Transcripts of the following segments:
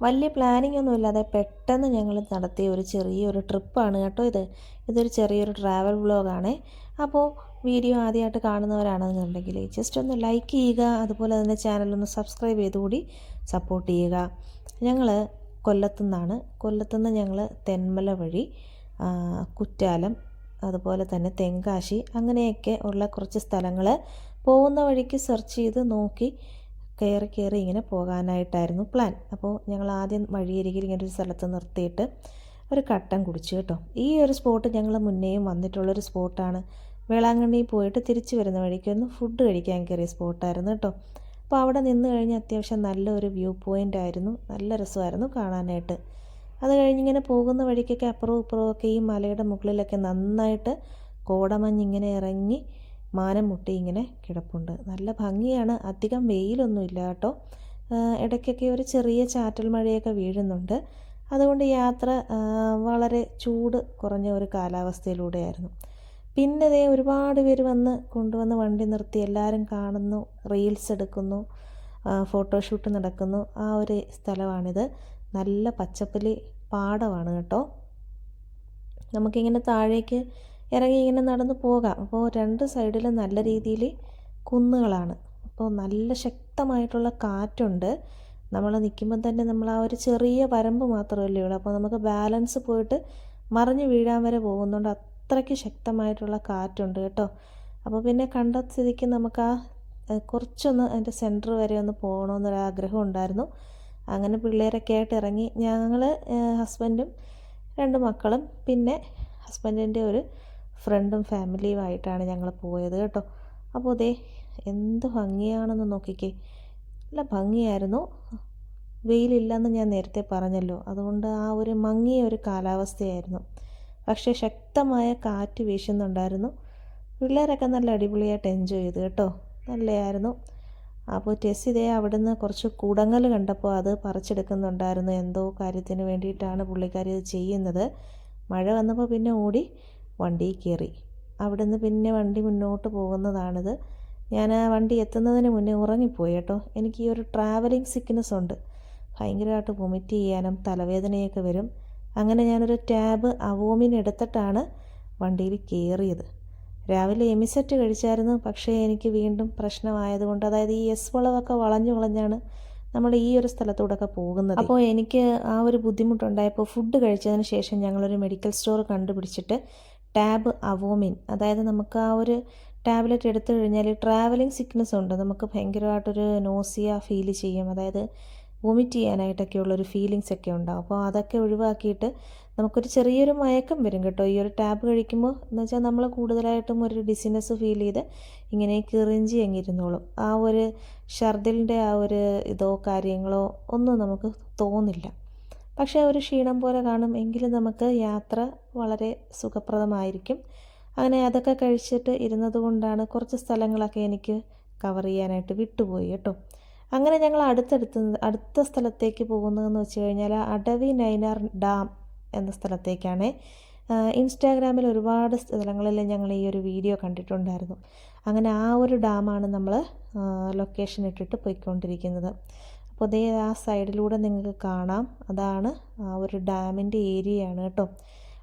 വലിയ പ്ലാനിംഗ് ഒന്നും ഇല്ലാതെ പെട്ടെന്ന് ഞങ്ങൾ നടത്തിയ ഒരു ചെറിയൊരു ട്രിപ്പാണ് കേട്ടോ ഇത്. ഇതൊരു ചെറിയൊരു ട്രാവൽ വ്ളോഗാണ് അപ്പോൾ വീഡിയോ ആദ്യമായിട്ട് കാണുന്നവരാണെന്നുണ്ടെങ്കിൽ ജസ്റ്റ് ഒന്ന് ലൈക്ക് ചെയ്യുക അതുപോലെ തന്നെ ചാനലൊന്ന് സബ്സ്ക്രൈബ് ചെയ്തുകൂടി സപ്പോർട്ട് ചെയ്യുക. ഞങ്ങൾ കൊല്ലത്തുനിന്നാണ്. കൊല്ലത്തുനിന്ന് ഞങ്ങൾ തെന്മല വഴി കുറ്റാലം അതുപോലെ തന്നെ തെങ്കാശി അങ്ങനെയൊക്കെ ഉള്ള കുറച്ച് സ്ഥലങ്ങൾ പോകുന്ന വഴിക്ക് സെർച്ച് ചെയ്ത് നോക്കി കയറി കയറി ഇങ്ങനെ പോകാനായിട്ടായിരുന്നു പ്ലാൻ അപ്പോൾ ഞങ്ങൾ ആദ്യം വഴിയരികിൽ ഇങ്ങനെ ഒരു സ്ഥലത്ത് നിർത്തിയിട്ട് ഒരു കട്ടൻ കുടിച്ചു കേട്ടോ. ഈ ഒരു സ്പോട്ട് ഞങ്ങൾ മുന്നേയും വന്നിട്ടുള്ളൊരു സ്പോട്ടാണ് വേളാങ്കണ്ണി പോയിട്ട് തിരിച്ചു വരുന്ന വഴിക്ക് ഒന്ന് ഫുഡ് കഴിക്കാൻ കയറിയ സ്പോട്ടായിരുന്നു കേട്ടോ. അപ്പോൾ അവിടെ നിന്ന് കഴിഞ്ഞ് അത്യാവശ്യം നല്ലൊരു വ്യൂ പോയിന്റ് ആയിരുന്നു. നല്ല രസമായിരുന്നു കാണാനായിട്ട്. അത് കഴിഞ്ഞിങ്ങനെ പോകുന്ന വഴിക്കൊക്കെ അപ്പുറവും ഇപ്പുറവും ഒക്കെ ഈ മലയുടെ മുകളിലൊക്കെ നന്നായിട്ട് കോടമഞ്ഞിങ്ങനെ ഇറങ്ങി മാനം മുട്ടി ഇങ്ങനെ കിടപ്പുണ്ട്. നല്ല ഭംഗിയാണ്. അധികം വെയിലൊന്നും ഇല്ല കേട്ടോ. ഇടയ്ക്കൊക്കെ ഒരു ചെറിയ ചാറ്റൽ മഴയൊക്കെ വീഴുന്നുണ്ട്. അതുകൊണ്ട് യാത്ര വളരെ ചൂട് കുറഞ്ഞ ഒരു കാലാവസ്ഥയിലൂടെയായിരുന്നു. പിന്നെ ദേ ഒരുപാട് പേര് വന്ന് കൊണ്ടുവന്ന് വണ്ടി നിർത്തി എല്ലാവരും കാണുന്നു റീൽസ് എടുക്കുന്നു ഫോട്ടോഷൂട്ട് നടക്കുന്നു. ആ ഒരു സ്ഥലമാണിത്. നല്ല പച്ചപ്പലി പാടമാണ് കേട്ടോ. നമുക്കിങ്ങനെ താഴേക്ക് ഇറങ്ങി ഇങ്ങനെ നടന്ന് പോകാം. അപ്പോൾ രണ്ട് സൈഡിലും നല്ല രീതിയിൽ കുന്നുകളാണ്. അപ്പോൾ നല്ല ശക്തമായിട്ടുള്ള കാറ്റുണ്ട്. നമ്മൾ നിൽക്കുമ്പോൾ തന്നെ നമ്മൾ ആ ഒരു ചെറിയ വരമ്പ് മാത്രമല്ലേ ഉള്ളൂ. അപ്പോൾ നമുക്ക് ബാലൻസ് പോയിട്ട് മറിഞ്ഞ് വീഴാൻ വരെ പോകുന്നുണ്ട് അത്രയ്ക്ക് ശക്തമായിട്ടുള്ള കാറ്റുണ്ട് കേട്ടോ. അപ്പോൾ പിന്നെ കണ്ട സ്ഥിതിക്ക് നമുക്ക് ആ കുറച്ചൊന്ന് അതിന്റെ സെന്റർ വരെ ഒന്ന് പോകണമെന്നൊരു ആഗ്രഹം ഉണ്ടായിരുന്നു. അങ്ങനെ പിള്ളേരൊക്കെ ആയിട്ട് ഇറങ്ങി ഞങ്ങൾ ഹസ്ബൻഡും രണ്ട് മക്കളും പിന്നെ ഹസ്ബൻഡിന്റെ ഒരു ഫ്രണ്ടും ഫാമിലിയുമായിട്ടാണ് ഞങ്ങൾ പോയത് കേട്ടോ. അപ്പോൾ ദേ എന്ത് ഭംഗിയാണെന്ന് നോക്കിക്കേ. നല്ല ഭംഗിയായിരുന്നു. വെയിലില്ലെന്ന് ഞാൻ നേരത്തെ പറഞ്ഞല്ലോ. അതുകൊണ്ട് ആ ഒരു മങ്ങിയ ഒരു കാലാവസ്ഥയായിരുന്നു. പക്ഷേ ശക്തമായ കാറ്റ് വീശുന്നുണ്ടായിരുന്നു. പിള്ളേരൊക്കെ നല്ല അടിപൊളിയായിട്ട് എൻജോയ് ചെയ്തു കേട്ടോ. നല്ലതായിരുന്നു. അപ്പോൾ ടെസ് ഇതേ അവിടുന്ന് കുറച്ച് കുടങ്ങൽ കണ്ടപ്പോൾ അത് പറിച്ചെടുക്കുന്നുണ്ടായിരുന്നു. എന്തോ കാര്യത്തിന് വേണ്ടിയിട്ടാണ് പുള്ളിക്കാരി ഇത് ചെയ്യുന്നത്. മഴ വന്നപ്പോൾ പിന്നെ ഓടി വണ്ടിയിൽ കയറി. അവിടുന്ന് പിന്നെ വണ്ടി മുന്നോട്ട് പോകുന്നതാണിത്. ഞാൻ ആ വണ്ടി എത്തുന്നതിന് മുന്നേ ഉറങ്ങിപ്പോയി കേട്ടോ. എനിക്ക് ഈ ഒരു ട്രാവലിംഗ് സിക്നെസ് ഉണ്ട്. ഭയങ്കരമായിട്ട് വൊമിറ്റ് ചെയ്യാനും തലവേദനയൊക്കെ വരും. അങ്ങനെ ഞാനൊരു ടാബ് അവോമിൻ എടുത്തിട്ടാണ് വണ്ടിയിൽ കയറിയത്. രാവിലെ എമിസെറ്റ് കഴിച്ചായിരുന്നു. പക്ഷേ എനിക്ക് വീണ്ടും പ്രശ്നമായതുകൊണ്ട് അതായത് ഈ എസ് വളവൊക്കെ വളഞ്ഞു വളഞ്ഞാണ് നമ്മൾ ഈ ഒരു സ്ഥലത്തൂടെയൊക്കെ പോകുന്നത്. അപ്പോൾ എനിക്ക് ആ ഒരു ബുദ്ധിമുട്ടുണ്ടായപ്പോൾ ഫുഡ് കഴിച്ചതിന് ശേഷം ഞങ്ങളൊരു മെഡിക്കൽ സ്റ്റോർ കണ്ടുപിടിച്ചിട്ട് ടാബ് അവോമിൻ. അതായത് നമുക്ക് ആ ഒരു ടാബ്ലറ്റ് എടുത്തു കഴിഞ്ഞാൽ ട്രാവലിംഗ് സിക്നസ് ഉണ്ട്. നമുക്ക് ഭയങ്കരമായിട്ടൊരു നോസിയ ഫീൽ ചെയ്യും. അതായത് വൊമിറ്റ് ചെയ്യാനായിട്ടൊക്കെയുള്ളൊരു ഫീലിങ്സ് ഒക്കെ ഉണ്ടാവും. അപ്പോൾ അതൊക്കെ ഒഴിവാക്കിയിട്ട് നമുക്കൊരു ചെറിയൊരു മയക്കം വരും കേട്ടോ. ഈ ഒരു ടാബ് കഴിക്കുമ്പോൾ എന്ന് വെച്ചാൽ നമ്മൾ കൂടുതലായിട്ടും ഒരു ഡിസിനെസ് ഫീൽ ചെയ്ത് ഇങ്ങനെ കിറിഞ്ചി അങ്ങിരുന്നോളും ആ ഒരു ഷർദിലിന്റെ ആ ഒരു ഇതോ കാര്യങ്ങളോ ഒന്നും നമുക്ക് തോന്നില്ല. പക്ഷേ ഒരു ക്ഷീണം പോലെ കാണും. എങ്കിലും നമുക്ക് യാത്ര വളരെ സുഖപ്രദമായിരിക്കും. അങ്ങനെ അതൊക്കെ കഴിച്ചിട്ട് ഇരുന്നത് കൊണ്ടാണ് കുറച്ച് സ്ഥലങ്ങളൊക്കെ എനിക്ക് കവർ ചെയ്യാനായിട്ട് വിട്ടുപോയി കേട്ടോ. അങ്ങനെ ഞങ്ങൾ അടുത്തടുത്ത് അടുത്ത സ്ഥലത്തേക്ക് പോകുന്നതെന്ന് വെച്ച് കഴിഞ്ഞാൽ അടവി നൈനാർ ഡാം എന്ന സ്ഥലത്തേക്കാണ്. ഇൻസ്റ്റാഗ്രാമിൽ ഒരുപാട് സ്ഥലങ്ങളിൽ ഞങ്ങൾ ഈ ഒരു വീഡിയോ കണ്ടിട്ടുണ്ടായിരുന്നു. അങ്ങനെ ആ ഒരു ഡാമാണ് നമ്മൾ ലൊക്കേഷൻ ഇട്ടിട്ട് പോയിക്കൊണ്ടിരിക്കുന്നത്. അപ്പോൾ ആ സൈഡിലൂടെ നിങ്ങൾക്ക് കാണാം. അതാണ് ആ ഒരു ഡാമിന്റെ ഏരിയയാണ് കേട്ടോ.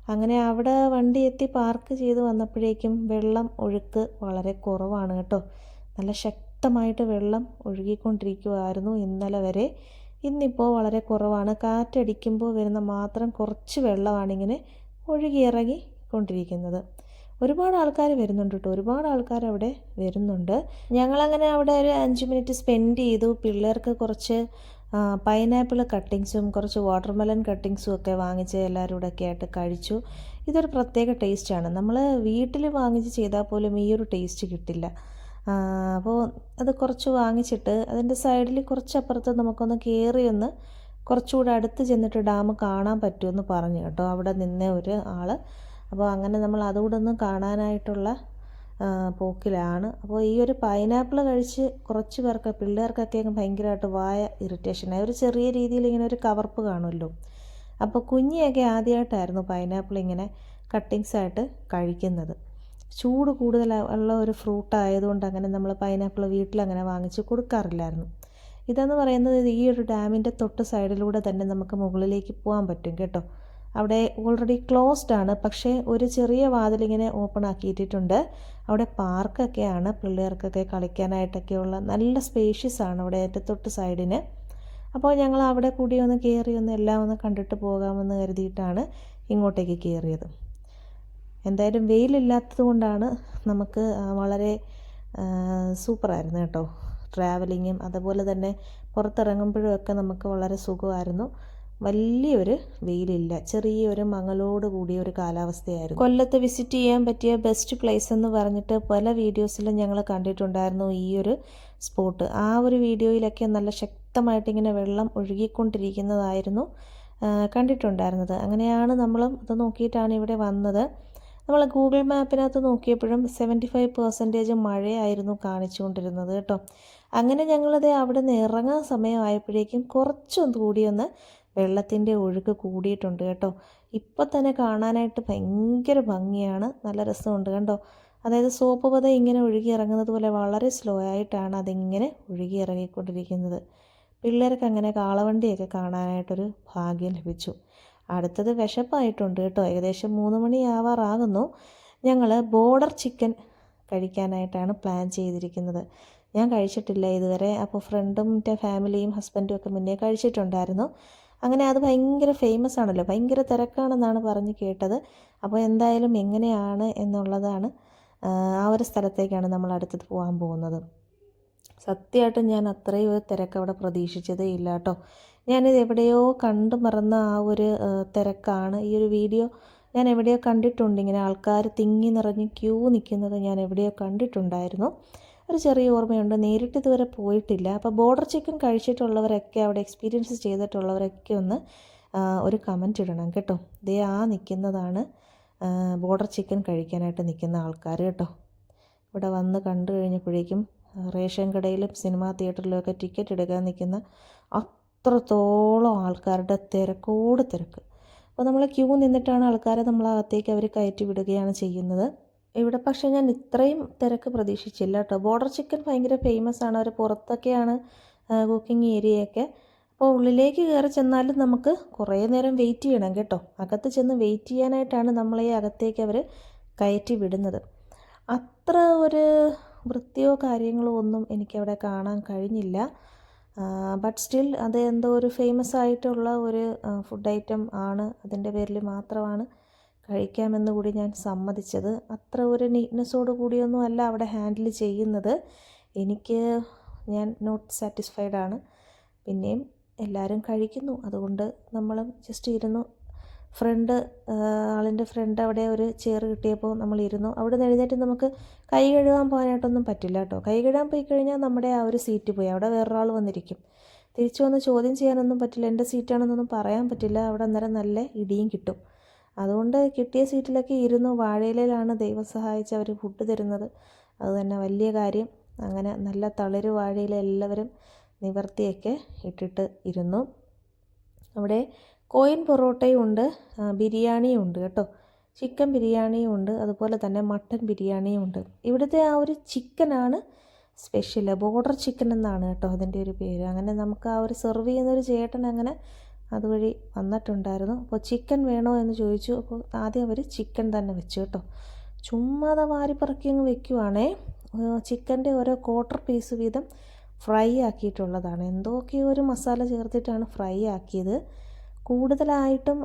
അങ്ങനെ അവിടെ വണ്ടി എത്തി പാർക്ക് ചെയ്ത് വന്നപ്പോഴേക്കും വെള്ളം ഒഴുക്ക് വളരെ കുറവാണ് കേട്ടോ. നല്ല ശക്തമായിട്ട് വെള്ളം ഒഴുകിക്കൊണ്ടിരിക്കുമായിരുന്നു ഇന്നലെ വരെ. ഇന്നിപ്പോൾ വളരെ കുറവാണ്. കാറ്റടിക്കുമ്പോൾ വരുന്ന മാത്രം കുറച്ച് വെള്ളമാണിങ്ങനെ ഒഴുകിയിറങ്ങി കൊണ്ടിരിക്കുന്നത് ഒരുപാട് ആൾക്കാർ വരുന്നുണ്ട് കേട്ടോ. ഒരുപാട് ആൾക്കാർ അവിടെ വരുന്നുണ്ട്. ഞങ്ങളങ്ങനെ അവിടെ ഒരു അഞ്ച് മിനിറ്റ് സ്പെൻഡ് ചെയ്തു. പിള്ളേർക്ക് കുറച്ച് പൈനാപ്പിൾ കട്ടിങ്സും കുറച്ച് വാട്ടർമെലൺ കട്ടിങ്സും ഒക്കെ വാങ്ങിച്ച് എല്ലാവരും കൂടെ ഒക്കെ ആയിട്ട് കഴിച്ചു. ഇതൊരു പ്രത്യേക ടേസ്റ്റാണ് നമ്മൾ വീട്ടിൽ വാങ്ങിച്ച് ചെയ്താൽ പോലും ഈ ഒരു ടേസ്റ്റ് കിട്ടില്ല. അപ്പോൾ അത് കുറച്ച് വാങ്ങിച്ചിട്ട് അതിന്റെ സൈഡിൽ കുറച്ചപ്പുറത്ത് നമുക്കൊന്ന് കയറി ഒന്ന് കുറച്ചുകൂടെ അടുത്ത് ചെന്നിട്ട് ഡാം കാണാൻ പറ്റുമെന്ന് പറഞ്ഞു കേട്ടോ. അവിടെ നിന്ന ഒരു ആൾ അപ്പോൾ അങ്ങനെ നമ്മൾ അതുകൂടെ ഒന്ന് കാണാനായിട്ടുള്ള പോക്കിലാണ്. അപ്പോൾ ഈ ഒരു പൈനാപ്പിൾ കഴിച്ച് കുറച്ച് പേർക്ക് പിള്ളേർക്കൊക്കെ ഭയങ്കരമായിട്ട് വായ ഇറിറ്റേഷനായി ഒരു ചെറിയ രീതിയിൽ ഇങ്ങനെ ഒരു കവർപ്പ് കാണുമല്ലോ. അപ്പോൾ കുഞ്ഞിയൊക്കെ ആദ്യമായിട്ടായിരുന്നു പൈനാപ്പിൾ ഇങ്ങനെ കട്ടിങ്സ് ആയിട്ട് കഴിക്കുന്നത്. ചൂട് കൂടുതൽ ഉള്ള ഒരു ഫ്രൂട്ട് ആയതുകൊണ്ട് അങ്ങനെ നമ്മൾ പൈനാപ്പിൾ വീട്ടിൽ അങ്ങനെ വാങ്ങിച്ച് കൊടുക്കാറില്ലായിരുന്നു. ഇതെന്ന് പറയുന്നത് ഈ ഒരു ഡാമിന്റെ തൊട്ട് സൈഡിലൂടെ തന്നെ നമുക്ക് മുകളിലേക്ക് പോകാൻ പറ്റും കേട്ടോ. അവിടെ ഓൾറെഡി ക്ലോസ്ഡ് ആണ്. പക്ഷേ ഒരു ചെറിയ വാതിലിങ്ങനെ ഓപ്പൺ ആക്കിയിട്ടിട്ടുണ്ട്. അവിടെ പാർക്കൊക്കെയാണ് പിള്ളേർക്കൊക്കെ കളിക്കാനായിട്ടൊക്കെയുള്ള നല്ല സ്പേഷ്യസ് ആണ് അവിടെ ഏറ്റവും തൊട്ട് സൈഡിന് അപ്പോൾ ഞങ്ങൾ അവിടെ കൂടി ഒന്ന് കയറി ഒന്ന് എല്ലാം ഒന്ന് കണ്ടിട്ട് പോകാമെന്ന് കരുതിയിട്ടാണ് ഇങ്ങോട്ടേക്ക് കയറിയത് എന്തായാലും വെയിലില്ലാത്തത് കൊണ്ടാണ് നമുക്ക് വളരെ സൂപ്പറായിരുന്നു കേട്ടോ. ട്രാവലിങ്ങും അതുപോലെ തന്നെ പുറത്തിറങ്ങുമ്പോഴും ഒക്കെ നമുക്ക് വളരെ സുഖമായിരുന്നു. വലിയൊരു വെയിലില്ല. ചെറിയൊരു മങ്ങളോട് കൂടിയ ഒരു കാലാവസ്ഥയായിരുന്നു. കൊല്ലത്ത് വിസിറ്റ് ചെയ്യാൻ പറ്റിയ ബെസ്റ്റ് പ്ലേസ് എന്ന് പറഞ്ഞിട്ട് പല വീഡിയോസിലും ഞങ്ങൾ കണ്ടിട്ടുണ്ടായിരുന്നു ഈ ഒരു സ്പോട്ട് ആ ഒരു വീഡിയോയിലൊക്കെ നല്ല ശക്തമായിട്ട് ഇങ്ങനെ വെള്ളം ഒഴുകിക്കൊണ്ടിരിക്കുന്നതായിരുന്നു കണ്ടിട്ടുണ്ടായിരുന്നത്. അങ്ങനെയാണ് നമ്മളും അത് നോക്കിയിട്ടാണ് ഇവിടെ വന്നത്. നമ്മൾ ഗൂഗിൾ മാപ്പിനകത്ത് നോക്കിയപ്പോഴും സെവന്റി ഫൈവ് പെർസെന്റേജ് മഴയായിരുന്നു കാണിച്ചുകൊണ്ടിരുന്നത് കേട്ടോ. അങ്ങനെ ഞങ്ങളത് അവിടെ നിന്ന് ഇറങ്ങാൻ സമയമായപ്പോഴേക്കും കുറച്ചൊന്ന് കൂടിയൊന്ന് വെള്ളത്തിന്റെ ഒഴുക്ക് കൂടിയിട്ടുണ്ട് കേട്ടോ. ഇപ്പം തന്നെ കാണാനായിട്ട് ഭയങ്കര ഭംഗിയാണ്. നല്ല രസമുണ്ട് കണ്ടോ? അതായത് സോപ്പ് പത ഇങ്ങനെ ഒഴുകി ഇറങ്ങുന്നത് പോലെ വളരെ സ്ലോ ആയിട്ടാണ് അതിങ്ങനെ ഒഴുകി ഇറങ്ങിക്കൊണ്ടിരിക്കുന്നത്. പിള്ളേർക്ക് അങ്ങനെ കാളവണ്ടിയൊക്കെ കാണാനായിട്ടൊരു ഭാഗ്യം ലഭിച്ചു. അടുത്തത് വിശപ്പായിട്ടുണ്ട് കേട്ടോ. ഏകദേശം മൂന്ന് മണിയാവാറാകുന്നു ഞങ്ങൾ ബോർഡർ ചിക്കൻ കഴിക്കാനായിട്ടാണ് പ്ലാൻ ചെയ്തിരിക്കുന്നത്. ഞാൻ കഴിച്ചിട്ടില്ല ഇതുവരെ. അപ്പോൾ ഫ്രണ്ടും എന്റെ ഫാമിലിയും ഹസ്ബൻഡും ഒക്കെ മുന്നേ കഴിച്ചിട്ടുണ്ടായിരുന്നു. അങ്ങനെ അത് ഭയങ്കര ഫേമസ് ആണല്ലോ. ഭയങ്കര തിരക്കാണെന്നാണ് പറഞ്ഞ് കേട്ടത്. അപ്പോൾ എന്തായാലും എങ്ങനെയാണ് എന്നുള്ളതാണ് ആ, ഒരു സ്ഥലത്തേക്കാണ് നമ്മൾ അടുത്തത് പോകാൻ പോകുന്നത്. സത്യമായിട്ടും ഞാൻ അത്രയും ഒരു തിരക്ക് അവിടെ പ്രതീക്ഷിച്ചതേ ഇല്ല കേട്ടോ. ഞാനിത് എവിടെയോ കണ്ടു മറന്ന ആ ഒരു തിരക്കാണ്. ഈ ഒരു വീഡിയോ ഞാൻ എവിടെയോ കണ്ടിട്ടുണ്ട്. ഇങ്ങനെ ആൾക്കാർ തിങ്ങി നിറഞ്ഞ് ക്യൂ നിൽക്കുന്നത് ഞാൻ എവിടെയോ കണ്ടിട്ടുണ്ടായിരുന്നു. ഒരു ചെറിയ ഓർമ്മയുണ്ട്. നേരിട്ട് ഇതുവരെ പോയിട്ടില്ല. അപ്പോൾ ബോർഡർ ചിക്കൻ കഴിച്ചിട്ടുള്ളവരൊക്കെ അവിടെ എക്സ്പീരിയൻസ് ചെയ്തിട്ടുള്ളവരൊക്കെ ഒന്ന് ഒരു കമന്റ് ഇടണം കേട്ടോ. ദേ ആ നിൽക്കുന്നതാണ് ബോർഡർ ചിക്കൻ കഴിക്കാനായിട്ട് നിൽക്കുന്ന ആൾക്കാർ കേട്ടോ. ഇവിടെ വന്ന് കണ്ടു കഴിഞ്ഞപ്പോഴേക്കും റേഷൻ കടയിലും സിനിമാ തിയേറ്ററിലും ഒക്കെ ടിക്കറ്റ് എടുക്കാൻ നിൽക്കുന്ന അത്രത്തോളം ആൾക്കാരുടെ തിരക്കോട് തിരക്ക്. അപ്പോൾ നമ്മൾ ക്യൂ നിന്നിട്ടാണ് ആൾക്കാരെ നമ്മളകത്തേക്ക് അവർ കയറ്റി വിടുകയാണ് ചെയ്യുന്നത്. ഇവിടെ പക്ഷേ ഞാൻ ഇത്രയും തിരക്ക് പ്രതീക്ഷിച്ചില്ല കേട്ടോ. ബോർഡർ ചിക്കൻ ഭയങ്കര ഫേമസ് ആണ്. അവർ പുറത്തൊക്കെയാണ് കുക്കിംഗ് ഏരിയയൊക്കെ അപ്പോൾ ഉള്ളിലേക്ക് കയറി ചെന്നാലും നമുക്ക് കുറേ നേരം വെയിറ്റ് ചെയ്യണം കേട്ടോ. അകത്ത് ചെന്ന് വെയിറ്റ് ചെയ്യാനായിട്ടാണ് നമ്മളെ അകത്തേക്ക് അവർ കയറ്റി വിടുന്നത്. അത്ര ഒരു വൃത്തിയോ കാര്യങ്ങളോ ഒന്നും എനിക്കവിടെ കാണാൻ കഴിഞ്ഞില്ല. ബട്ട് സ്റ്റിൽ അത് എന്തോ ഒരു ഫേമസ് ആയിട്ടുള്ള ഒരു ഫുഡ് ഐറ്റം ആണ്. അതിന്റെ പേരിൽ മാത്രമാണ് കഴിക്കാമെന്ന് കൂടി ഞാൻ സമ്മതിച്ചത്. അത്ര ഒരു നീറ്റ്നെസ്സോട് കൂടിയൊന്നും അല്ല അവിടെ ഹാൻഡിൽ ചെയ്യുന്നത്. എനിക്ക് ഞാൻ നോട്ട് സാറ്റിസ്ഫൈഡ് ആണ്. പിന്നെയും എല്ലാവരും കഴിക്കുന്നു. അതുകൊണ്ട് നമ്മളും ജസ്റ്റ് ഇരുന്നു. ഫ്രണ്ട് ആളിന്റെ ഫ്രണ്ട് അവിടെ ഒരു ചെയർ കിട്ടിയപ്പോൾ നമ്മൾ ഇരുന്നു. അവിടെ നിന്ന് എഴുന്നേറ്റ് നമുക്ക് കൈ കഴുകാൻ പോകാനായിട്ടൊന്നും പറ്റില്ല കേട്ടോ. കൈ കഴുകാൻ പോയി കഴിഞ്ഞാൽ നമ്മുടെ ആ ഒരു സീറ്റ് പോയി. അവിടെ വേറൊരാൾ വന്നിരിക്കും. തിരിച്ചു വന്ന് ചോദ്യം ചെയ്യാനൊന്നും പറ്റില്ല. എന്റെ സീറ്റാണെന്നൊന്നും പറയാൻ പറ്റില്ല. അവിടെ അന്നേരം നല്ല ഇടിയും കിട്ടും. അതുകൊണ്ട് കിട്ടിയ സീറ്റിലൊക്കെ ഇരുന്നു വാഴയിലയിലാണ് ദൈവം സഹായിച്ച് അവർ ഫുഡ് തരുന്നത്. അതുതന്നെ വലിയ കാര്യം. അങ്ങനെ നല്ല തളിര് വാഴയില എല്ലാവരും നിവർത്തിയൊക്കെ ഇട്ടിട്ട് ഇരുന്നു. അവിടെ കോയിൻ പൊറോട്ടയും ഉണ്ട് ബിരിയാണിയും ഉണ്ട് കേട്ടോ. ചിക്കൻ ബിരിയാണിയും ഉണ്ട് അതുപോലെ തന്നെ മട്ടൻ ബിരിയാണിയും ഉണ്ട്. ഇവിടുത്തെ ആ ഒരു ചിക്കനാണ് സ്പെഷ്യൽ ബോർഡർ ചിക്കൻ എന്നാണ് കേട്ടോ അതിന്റെ ഒരു പേര്. അങ്ങനെ നമുക്ക് ആ ഒരു സെർവ് ചെയ്യുന്നൊരു ചേട്ടൻ അങ്ങനെ അതുവഴി വന്നിട്ടുണ്ടായിരുന്നു. അപ്പോൾ ചിക്കൻ വേണോ എന്ന് ചോദിച്ചു. അപ്പോൾ ആദ്യം അവർ ചിക്കൻ തന്നെ വെച്ചു കേട്ടോ. ചുമ്മാതെ വാരിപ്പറക്കി അങ്ങ് വെക്കുവാണേ. ചിക്കന്റെ ഓരോ ക്വാർട്ടർ പീസ് വീതം ഫ്രൈ ആക്കിയിട്ടുള്ളതാണ്. എന്തൊക്കെയോ ഒരു മസാല ചേർത്തിട്ടാണ് ഫ്രൈ ആക്കിയത്. കൂടുതലായിട്ടും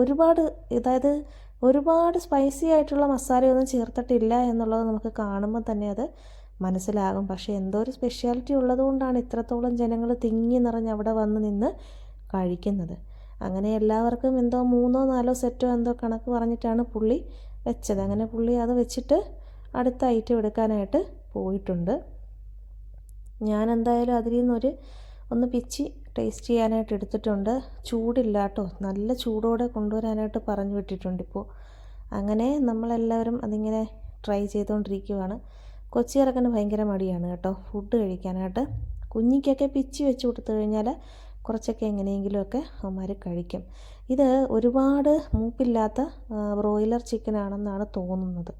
ഒരുപാട് അതായത് ഒരുപാട് സ്പൈസി ആയിട്ടുള്ള മസാലയൊന്നും ചേർത്തിട്ടില്ല എന്നുള്ളത് നമുക്ക് കാണുമ്പോൾ തന്നെ അത് മനസ്സിലാകും. പക്ഷേ എന്തോ ഒരു സ്പെഷ്യാലിറ്റി ഉള്ളതുകൊണ്ടാണ് ഇത്രത്തോളം ജനങ്ങൾ തിങ്ങി നിറഞ്ഞ് അവിടെ വന്ന് നിന്ന് കഴിക്കുന്നത്. അങ്ങനെ എല്ലാവർക്കും എന്തോ മൂന്നോ നാലോ സെറ്റോ എന്തോ കണക്ക് പറഞ്ഞിട്ടാണ് പുള്ളി വെച്ചത്. അങ്ങനെ പുള്ളി അത് വെച്ചിട്ട് അടുത്ത ഐറ്റം എടുക്കാനായിട്ട് പോയിട്ടുണ്ട്. ഞാൻ എന്തായാലും അതിൽ നിന്നൊരു ഒന്ന് പിച്ചി ടേസ്റ്റ് ചെയ്യാനായിട്ട് എടുത്തിട്ടുണ്ട്. ചൂടില്ല കേട്ടോ. നല്ല ചൂടോടെ കൊണ്ടുവരാനായിട്ട് പറഞ്ഞു വിട്ടിട്ടുണ്ട് ഇപ്പോൾ അങ്ങനെ നമ്മളെല്ലാവരും അതിങ്ങനെ ട്രൈ ചെയ്തുകൊണ്ടിരിക്കുവാണ്. കൊച്ചി ഇറക്കാൻ ഭയങ്കര മടിയാണ് കേട്ടോ. ഫുഡ് കഴിക്കാനായിട്ട്. കുഞ്ഞിക്കൊക്കെ പിച്ചി വെച്ച് കൊടുത്തു കഴിഞ്ഞാൽ കുറച്ചൊക്കെ എങ്ങനെയെങ്കിലുമൊക്കെ അവന്മാർ കഴിക്കും. ഇത് ഒരുപാട് മൂപ്പില്ലാത്ത ബ്രോയിലർ ചിക്കൻ ആണെന്നാണ് തോന്നുന്നത്.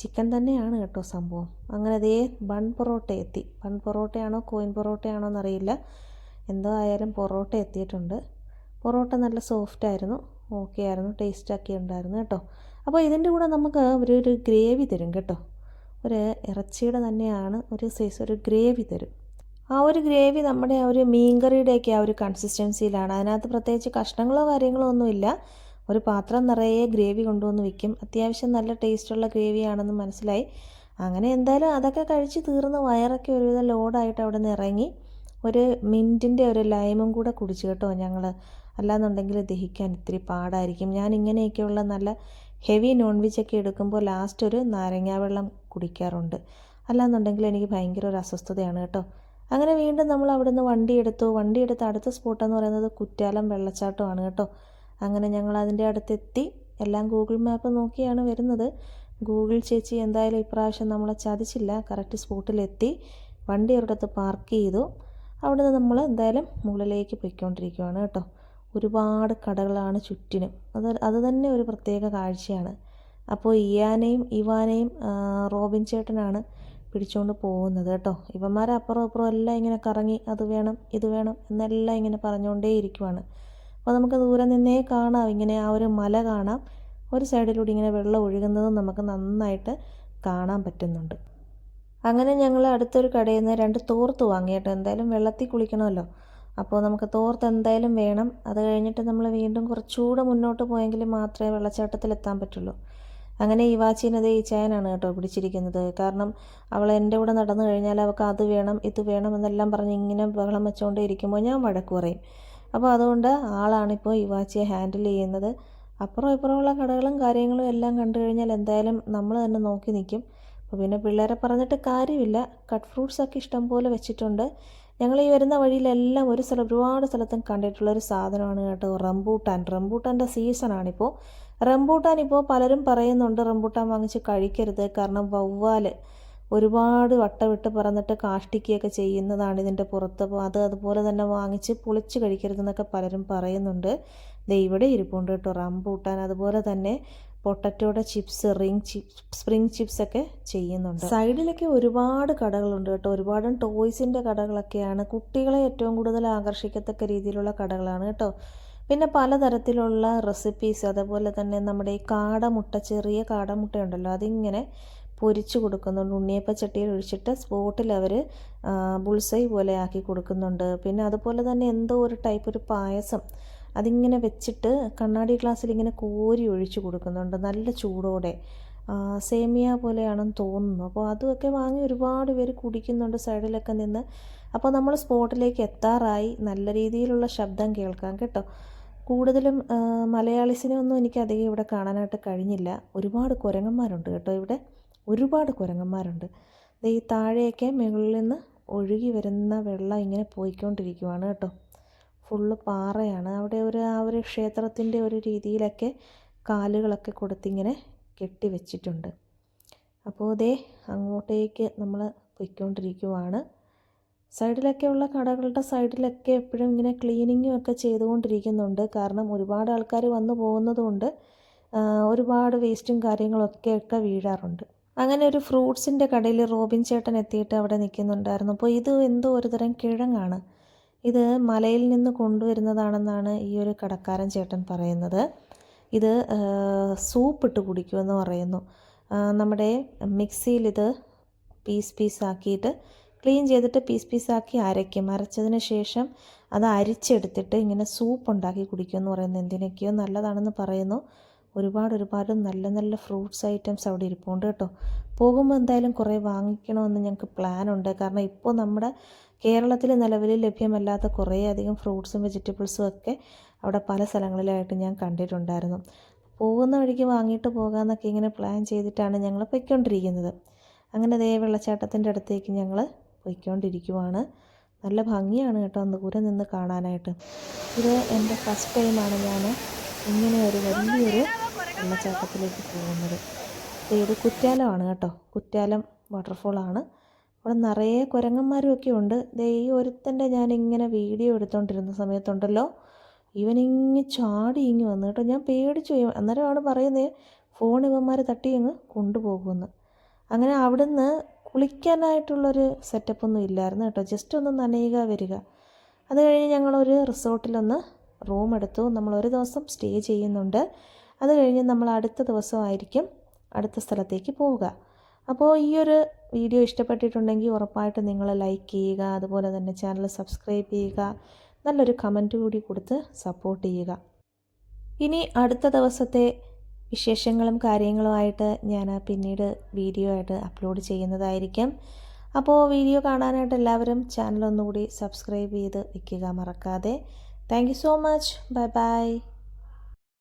ചിക്കൻ തന്നെയാണ് കേട്ടോ സംഭവം. അങ്ങനെ അതേ ബൺ പൊറോട്ട എത്തി. ബൺ പൊറോട്ടയാണോ കോയിൻ പൊറോട്ടയാണോ എന്നറിയില്ല. എന്തോ ആയാലും പൊറോട്ട എത്തിയിട്ടുണ്ട്. പൊറോട്ട നല്ല സോഫ്റ്റ് ആയിരുന്നു. ഓക്കെ ആയിരുന്നു ടേസ്റ്റൊക്കെ ഉണ്ടായിരുന്നു കേട്ടോ. അപ്പോൾ ഇതിന്റെ കൂടെ നമുക്ക് ഒരു ഗ്രേവി തരും കേട്ടോ. ഒരു ഇറച്ചിയുടെ തന്നെയാണ് ഒരു സൈസ് ഒരു ഗ്രേവി തരും. ആ ഒരു ഗ്രേവി നമ്മുടെ ആ ഒരു മീൻകറിയുടെയൊക്കെ ആ ഒരു കൺസിസ്റ്റൻസിയിലാണ് അതിനകത്ത് പ്രത്യേകിച്ച് കഷ്ണങ്ങളോ കാര്യങ്ങളോ ഒന്നുമില്ല. ഒരു പാത്രം നിറയെ ഗ്രേവി കൊണ്ടുവന്ന് വെക്കും. അത്യാവശ്യം നല്ല ടേസ്റ്റുള്ള ഗ്രേവിയാണെന്ന് മനസ്സിലായി. അങ്ങനെ എന്തായാലും അതൊക്കെ കഴിച്ച് തീർന്ന് വയറൊക്കെ ഒരുവിധം ലോഡായിട്ട് അവിടെ നിന്ന് ഇറങ്ങി ഒരു മിന്റിന്റെ ഒരു ലൈമും കൂടെ കുടിച്ചു കേട്ടോ ഞങ്ങൾ അല്ലാന്നുണ്ടെങ്കിൽ ദഹിക്കാൻ ഇത്തിരി പാടായിരിക്കും. ഞാൻ ഇങ്ങനെയൊക്കെയുള്ള നല്ല ഹെവി നോൺ വെജ് ഒക്കെ എടുക്കുമ്പോൾ ലാസ്റ്റ് ഒരു നാരങ്ങാവെള്ളം കുടിക്കാറുണ്ട്. അല്ലാന്നുണ്ടെങ്കിൽ എനിക്ക് ഭയങ്കര ഒരു അസ്വസ്ഥതയാണ് കേട്ടോ. അങ്ങനെ വീണ്ടും നമ്മൾ അവിടുന്ന് വണ്ടി എടുത്തു. വണ്ടി എടുത്ത് അടുത്ത സ്പോട്ട് എന്ന് പറയുന്നത് കുറ്റാലം വെള്ളച്ചാട്ടമാണ് കേട്ടോ. അങ്ങനെ ഞങ്ങൾ അതിന്റെ അടുത്തെത്തി. എല്ലാം ഗൂഗിൾ മാപ്പ് നോക്കിയാണ് വരുന്നത്. ഗൂഗിൾ ചേച്ചി എന്തായാലും ഇപ്രാവശ്യം നമ്മളെ ചതിച്ചില്ല. കറക്റ്റ് സ്പോട്ടിലെത്തി വണ്ടി ഒരിടത്ത് പാർക്ക് ചെയ്തു. അവിടുന്ന് നമ്മൾ എന്തായാലും മുകളിലേക്ക് പോയിക്കൊണ്ടിരിക്കുകയാണ് കേട്ടോ. ഒരുപാട് കടകളാണ് ചുറ്റിനും. അത് അത് തന്നെ ഒരു പ്രത്യേക കാഴ്ചയാണ്. അപ്പോൾ ഇയാനെയും ഇവാനെയും റോബിൻ ചേട്ടനാണ് പിടിച്ചുകൊണ്ട് പോകുന്നത് കേട്ടോ. ഇവന്മാർ അപ്പുറം അപ്പുറം എല്ലാം ഇങ്ങനെ കറങ്ങി അത് വേണം ഇത് വേണം എന്നെല്ലാം ഇങ്ങനെ പറഞ്ഞുകൊണ്ടേ ഇരിക്കുവാണ്. അപ്പോൾ നമുക്ക് ദൂരെ നിന്നേ കാണാം. ഇങ്ങനെ ആ ഒരു മല കാണാം. ഒരു സൈഡിലൂടെ ഇങ്ങനെ വെള്ളം ഒഴുകുന്നതും നമുക്ക് നന്നായിട്ട് കാണാൻ പറ്റുന്നുണ്ട്. അങ്ങനെ ഞങ്ങൾ അടുത്തൊരു കടയിൽ നിന്ന് രണ്ട് തോർത്ത് വാങ്ങി കേട്ടോ. എന്തായാലും വെള്ളത്തിൽ കുളിക്കണമല്ലോ. അപ്പോൾ നമുക്ക് തോർത്ത് എന്തായാലും വേണം. അത് കഴിഞ്ഞിട്ട് നമ്മൾ വീണ്ടും കുറച്ചുകൂടെ മുന്നോട്ട് പോയെങ്കിൽ മാത്രമേ വെള്ളച്ചാട്ടത്തിൽ എത്താൻ പറ്റുള്ളൂ. അങ്ങനെ ഈ വാച്ചീനത് ഈ ചേനാണ് കേട്ടോ പിടിച്ചിരിക്കുന്നത്. കാരണം അവൾ എന്റെ കൂടെ നടന്നു കഴിഞ്ഞാൽ അവൾക്ക് അത് വേണം ഇത് വേണം എന്നെല്ലാം പറഞ്ഞ് ഇങ്ങനെ ബഹളം വെച്ചുകൊണ്ടേ ഇരിക്കുമ്പോൾ ഞാൻ വഴക്ക് പറയും. അപ്പോൾ അതുകൊണ്ട് ആളാണിപ്പോൾ ഈ വാച്ചിയെ ഹാൻഡിൽ ചെയ്യുന്നത്. അപ്പുറം ഇപ്പുറമുള്ള കടകളും കാര്യങ്ങളും എല്ലാം കണ്ടു കഴിഞ്ഞാൽ എന്തായാലും നമ്മൾ തന്നെ നോക്കി നിൽക്കും അപ്പോൾ പിന്നെ പിള്ളേരെ പറഞ്ഞിട്ട് കാര്യമില്ല. കട്ട് ഫ്രൂട്ട്സൊക്കെ ഇഷ്ടം പോലെ വെച്ചിട്ടുണ്ട്. ഞങ്ങൾ ഈ വരുന്ന വഴിയിലെല്ലാം ഒരു സ്ഥലം ഒരുപാട് സ്ഥലത്തും കണ്ടിട്ടുള്ള ഒരു സാധനമാണ് കേട്ടോ റംബൂട്ടാൻ. റംബൂട്ടാന്റെ സീസണാണിപ്പോൾ റംബൂട്ടാൻ ഇപ്പോൾ പലരും പറയുന്നുണ്ട് റംബൂട്ടാൻ വാങ്ങിച്ച് കഴിക്കരുത്. കാരണം വവ്വാൽ ഒരുപാട് വട്ടമിട്ട് പറന്നിട്ട് കാഷ്ടിക്കുകയൊക്കെ ചെയ്യുന്നതാണ് ഇതിന്റെ പുറത്ത്. അപ്പോൾ അത് അതുപോലെ തന്നെ വാങ്ങിച്ച് പൊളിച്ച് കഴിക്കരുതെന്നൊക്കെ പലരും പറയുന്നുണ്ട്. ദേ ഇവിടെ ഇരിപ്പുണ്ട് കേട്ടോ റംബൂട്ടാൻ. അതുപോലെ തന്നെ പൊട്ടറ്റോയുടെ chips ring chips spring chips ഒക്കെ ചെയ്യുന്നുണ്ട്. സൈഡിലൊക്കെ ഒരുപാട് കടകളുണ്ട് കേട്ടോ. ഒരുപാട് ടോയ്സിന്റെ കടകളൊക്കെയാണ്. കുട്ടികളെ ഏറ്റവും കൂടുതൽ ആകർഷിക്കത്തക്ക രീതിയിലുള്ള കടകളാണ് കേട്ടോ. പിന്നെ പലതരത്തിലുള്ള റെസിപ്പീസ് അതുപോലെ തന്നെ നമ്മുടെ ഈ കാടമുട്ട ചെറിയ കാടമുട്ട ഉണ്ടല്ലോ അതിങ്ങനെ പൊരിച്ചു കൊടുക്കുന്നുണ്ട്. ഉണ്ണിയപ്പ ചട്ടിയിൽ ഒഴിച്ചിട്ട് സ്പോട്ടിൽ അവർ ബുൾസൈ പോലെ ആക്കി കൊടുക്കുന്നുണ്ട്. പിന്നെ അതുപോലെ തന്നെ എന്തോ ഒരു ടൈപ്പ് ഒരു പായസം അതിങ്ങനെ വെച്ചിട്ട് കണ്ണാടി ഗ്ലാസ്സിൽ ഇങ്ങനെ കോരി ഒഴിച്ചു കൊടുക്കുന്നുണ്ട് നല്ല ചൂടോടെ. സേമിയ പോലെയാണെന്ന് തോന്നുന്നു. അപ്പോൾ അതുമൊക്കെ വാങ്ങി ഒരുപാട് പേര് കുടിക്കുന്നുണ്ട് സൈഡിലൊക്കെ നിന്ന്. അപ്പോൾ നമ്മൾ സ്പോട്ടിലേക്ക് എത്താറായി. നല്ല രീതിയിലുള്ള ശബ്ദം കേൾക്കാം കേട്ടോ. കൂടുതലും മലയാളീസിനെ ഒന്നും എനിക്ക് അധികം ഇവിടെ കാണാനായിട്ട് കഴിഞ്ഞില്ല. ഒരുപാട് കുരങ്ങന്മാരുണ്ട് കേട്ടോ ഇവിടെ. ഒരുപാട് കുരങ്ങന്മാരുണ്ട്. ഈ താഴെയൊക്കെ മുകളിൽ നിന്ന് ഒഴുകി വരുന്ന വെള്ളം ഇങ്ങനെ പോയിക്കൊണ്ടിരിക്കുവാണ് കേട്ടോ. ഫുള്ള് പാറയാണ്. അവിടെ ഒരു ആ ഒരു ക്ഷേത്രത്തിന്റെ ഒരു രീതിയിലൊക്കെ കാലുകളൊക്കെ കൊടുത്തിങ്ങനെ കെട്ടി വെച്ചിട്ടുണ്ട്. അപ്പോൾ ദേ അങ്ങോട്ടേക്ക് നമ്മൾ പൊയ്ക്കൊണ്ടിരിക്കുവാണ്. സൈഡിലൊക്കെ ഉള്ള കടകളുടെ സൈഡിലൊക്കെ എപ്പോഴും ഇങ്ങനെ ക്ലീനിങ്ങും ഒക്കെ ചെയ്തുകൊണ്ടിരിക്കുന്നുണ്ട്. കാരണം ഒരുപാട് ആൾക്കാർ വന്നു പോകുന്നതുകൊണ്ട് ഒരുപാട് വേസ്റ്റും കാര്യങ്ങളൊക്കെ ഒക്കെ വീഴാറുണ്ട്. അങ്ങനെ ഒരു ഫ്രൂട്ട്സിന്റെ കടയിൽ റോബിൻ ചേട്ടൻ എത്തിയിട്ട് അവിടെ നിൽക്കുന്നുണ്ടായിരുന്നു. അപ്പോൾ ഇത് എന്തോ ഒരുതരം കിഴങ്ങാണ്. ഇത് മലയിൽ നിന്ന് കൊണ്ടുവരുന്നതാണെന്നാണ് ഈ ഒരു കടക്കാരൻ ചേട്ടൻ പറയുന്നത്. ഇത് സൂപ്പ് സൂപ്പിട്ട് കുടിക്കുമെന്ന് പറയുന്നു. നമ്മുടെ മിക്സിയിൽ ഇത് പീസ് പീസാക്കിയിട്ട് ക്ലീൻ ചെയ്തിട്ട് പീസ് പീസാക്കി അരയ്ക്കും. അരച്ചതിന് ശേഷം അത് അരിച്ചെടുത്തിട്ട് ഇങ്ങനെ സൂപ്പ് ഉണ്ടാക്കി കുടിക്കുമെന്ന് പറയുന്നത് എന്തിനൊക്കെയോ നല്ലതാണെന്ന് പറയുന്നു. ഒരുപാട് ഒരുപാട് നല്ല നല്ല ഫ്രൂട്ട്സ് ഐറ്റംസ് അവിടെ ഇരിപ്പുണ്ട് കേട്ടോ. പോകുമ്പോൾ എന്തായാലും കുറേ വാങ്ങിക്കണമെന്ന് ഞങ്ങൾക്ക് പ്ലാൻ ഉണ്ട്. കാരണം ഇപ്പോൾ നമ്മുടെ കേരളത്തിൽ നിലവിൽ ലഭ്യമല്ലാത്ത കുറേ അധികം ഫ്രൂട്ട്സും വെജിറ്റബിൾസും ഒക്കെ അവിടെ പല സ്ഥലങ്ങളിലായിട്ട് ഞാൻ കണ്ടിട്ടുണ്ടായിരുന്നു. പോകുന്ന വഴിക്ക് വാങ്ങിയിട്ട് പോകാമെന്നൊക്കെ ഇങ്ങനെ പ്ലാൻ ചെയ്തിട്ടാണ് ഞങ്ങൾ പൊയ്ക്കൊണ്ടിരിക്കുന്നത്. അങ്ങനെ ദേ വെള്ളച്ചാട്ടത്തിന്റെ അടുത്തേക്ക് ഞങ്ങൾ പൊയ്ക്കൊണ്ടിരിക്കുവാണ്. നല്ല ഭംഗിയാണ് കേട്ടോ അന്ന് ദൂരെ നിന്ന് കാണാനായിട്ട്. ഇത് എന്റെ ഫസ്റ്റ് ടൈമാണ് ഞാൻ ഇങ്ങനെ ഒരു വലിയൊരു വെള്ളച്ചാട്ടത്തിലേക്ക് പോകുന്നത്. ഇത് കുറ്റാലമാണ് കേട്ടോ. കുറ്റാലം വാട്ടർഫോളാണ് അവിടെ നിറയെ കുരങ്ങന്മാരും ഒക്കെ ഉണ്ട്. ദേ ഈ ഒരുത്തന്റെ ഞാനിങ്ങനെ വീഡിയോ എടുത്തുകൊണ്ടിരുന്ന സമയത്തുണ്ടല്ലോ. ഇവനിങ്ങ് ചാടി ഇങ്ങ് വന്നു കേട്ടോ. ഞാൻ പേടിച്ചു അന്നേരമാണ് പറയുന്നത് ഫോൺ ഇവന്മാർ തട്ടി അങ്ങ് കൊണ്ടുപോകുമെന്ന്. അങ്ങനെ അവിടുന്ന് കുളിക്കാനായിട്ടുള്ളൊരു സെറ്റപ്പൊന്നും ഇല്ലായിരുന്നു കേട്ടോ. ജസ്റ്റ് ഒന്ന് നനയുക വരിക. അത് കഴിഞ്ഞ് ഞങ്ങളൊരു റിസോർട്ടിലൊന്ന് റൂം എടുത്തു നമ്മൾ ഒരു ദിവസം സ്റ്റേ ചെയ്യുന്നുണ്ട്. അത് കഴിഞ്ഞ് നമ്മൾ അടുത്ത ദിവസമായിരിക്കും അടുത്ത സ്ഥലത്തേക്ക് പോവുക. അപ്പോൾ ഈ ഒരു വീഡിയോ ഇഷ്ടപ്പെട്ടിട്ടുണ്ടെങ്കിൽ ഉറപ്പായിട്ടും നിങ്ങൾ ലൈക്ക് ചെയ്യുക അതുപോലെ തന്നെ ചാനൽ സബ്സ്ക്രൈബ് ചെയ്യുക നല്ലൊരു കമന്റ് കൂടി കൊടുത്ത് സപ്പോർട്ട് ചെയ്യുക. ഇനി അടുത്ത ദിവസത്തെ വിശേഷങ്ങളും കാര്യങ്ങളുമായിട്ട് ഞാൻ പിന്നീട് വീഡിയോ ആയിട്ട് അപ്ലോഡ് ചെയ്യുന്നതായിരിക്കും. അപ്പോൾ വീഡിയോ കാണാനായിട്ട് എല്ലാവരും ചാനൽ ഒന്നുകൂടി സബ്സ്ക്രൈബ് ചെയ്ത് വയ്ക്കുക മറക്കാതെ. Thank so much bye bye